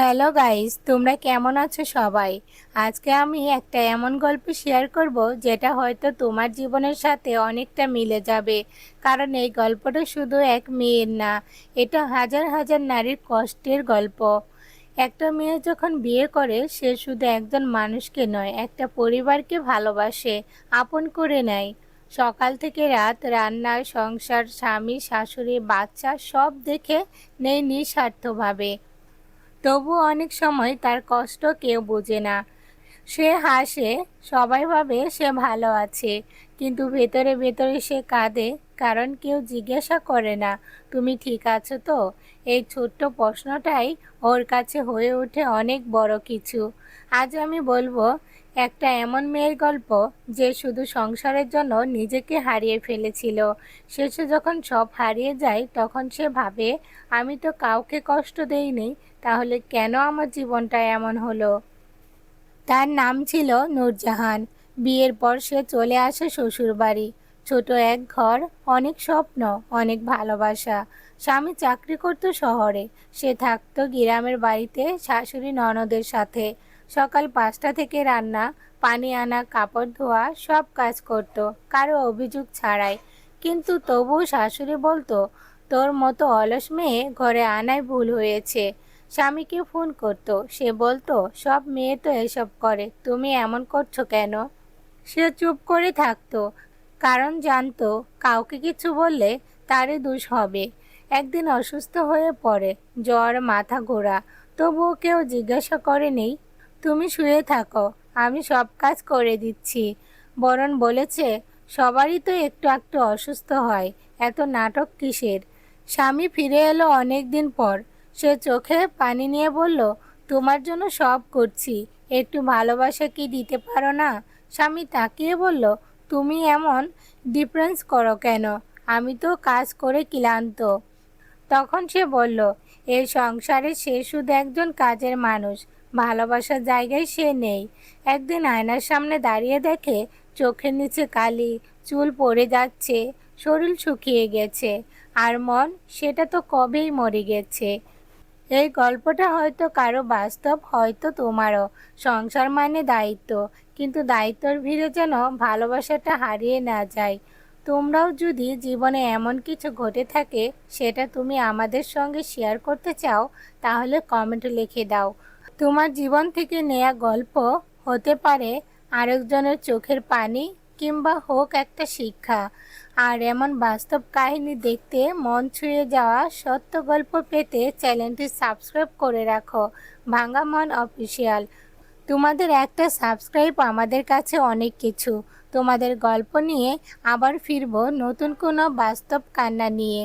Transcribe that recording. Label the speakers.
Speaker 1: Hello guys তোমরা কেমন আছো সবাই? আজকে আমি একটা এমন গল্প শেয়ার করব যেটা হয়তো তোমার জীবনের সাথে অনেকটা মিলে যাবে। কারণ এই গল্পটা শুধু এক মেয়ের না, এটা হাজার হাজার নারীর কষ্টের গল্প। একটা মেয়ে যখন বিয়ে করে, সে শুধু একজন মানুষকে নয়, একটা পরিবারকে ভালোবাসে, আপন করে নেয়। সকাল থেকে রাত রান্না, সংসার, স্বামী, শাশুড়ি, বাচ্চা সব দেখে নেই নিঃস্বার্থভাবে। তবু অনেক সময় তার কষ্ট কেউ বোঝে না। সে হাসে, সবাই ভাবে সে ভালো আছে, কিন্তু ভেতরে ভেতরে সে কাঁদে, কারণ কেউ জিজ্ঞাসা করে না, তুমি ঠিক আছো তো? এই ছোট্ট প্রশ্নটাই ওর কাছে হয়ে ওঠে অনেক বড় কিছু। আজ আমি বলব, একটা এমন মেয়ের গল্প যে শুধু সংসারের জন্য নিজেকে হারিয়ে ফেলেছিল। শেষে যখন সব হারিয়ে যায়, তখন সে ভাবে, আমি তো কাউকে কষ্ট দেইনি, তাহলে কেন আমার জীবনটা এমন হলো? তার নাম ছিল নূরজাহান। বিয়ের পর সে চলে আসে শ্বশুর বাড়ি ছোট এক ঘর, অনেক স্বপ্ন, অনেক ভালোবাসা। স্বামী চাকরি করতো শহরে। সে থাকতো গ্রামের বাড়িতে শাশুড়ি ননদের সাথে। সকাল পাঁচটা থেকে রান্না, পানি আনা, কাপড় ধোয়া, সব কাজ করত, কারও অভিযোগ ছাড়াই। কিন্তু তবুও শাশুড়ি বলতো, তোর মতো অলস মেয়ে ঘরে আনায় ভুল হয়েছে। স্বামীকে ফোন করতো। সে বলতো, সব মেয়ে তো এসব করে, তুমি এমন করছ কেন? সে চুপ করে থাকতো, কারণ জানতো কাউকে কিছু বললে তারই দোষ হবে। একদিন অসুস্থ হয়ে পড়ে, জ্বর, মাথা ঘোরা, তবুও কেউ জিজ্ঞাসা করেনি, তুমি শুয়ে থাকো, আমি সব কাজ করে দিচ্ছি। বরণ বলেছে, সবারই তো একটু একটু অসুস্থ হয়, এত নাটক কিসের? স্বামী ফিরে এলো অনেক দিন পর সে চোখে পানি নিয়ে বলল, তোমার জন্য সব করছি। একটু ভালোবাসা কি দিতে পারো না? স্বামী তাকিয়ে বলল, তুমি এমন ডিফারেন্স করো কেন? আমি তো কাজ করে ক্লান্ত। তখন সে বলল, এই সংসারে সে শুধু একজন কাজের মানুষ। ভালোবাসার জায়গায় সে নেই। একদিন আয়নার সামনে দাঁড়িয়ে দেখে চোখের নিচে কালি, চুল পড়ে যাচ্ছে, শরীর শুকিয়ে গেছে। আর মন, সেটা তো কবেই মরে গেছে। এই গল্পটা হয়তো কারও বাস্তব, হয়তো তোমারও। সংসার মানে দায়িত্ব। কিন্তু দায়িত্বর ভিড়ে যেন ভালোবাসাটা হারিয়ে না যায়। তোমরাও যদি জীবনে এমন কিছু ঘটে থাকে, সেটা তুমি আমাদের সঙ্গে শেয়ার করতে চাও, তাহলে কমেন্ট লিখে দাও। তোমার জীবন থেকে নেয়া গল্প হতে পারে আরেকজনের চোখের পানি কিংবা হোক একটা শিক্ষা। আর এমন বাস্তব কাহিনী দেখতে মন ছুঁয়ে যাওয়া সত্য গল্প পেতে চ্যানেলটি সাবস্ক্রাইব করে রাখো। ভাঙ্গা মন অফিসিয়াল। তোমাদের একটা সাবস্ক্রাইব আমাদের কাছে অনেক কিছু। তোমাদের গল্প নিয়ে আবার ফিরবো নতুন কোনো বাস্তব কান্না নিয়ে।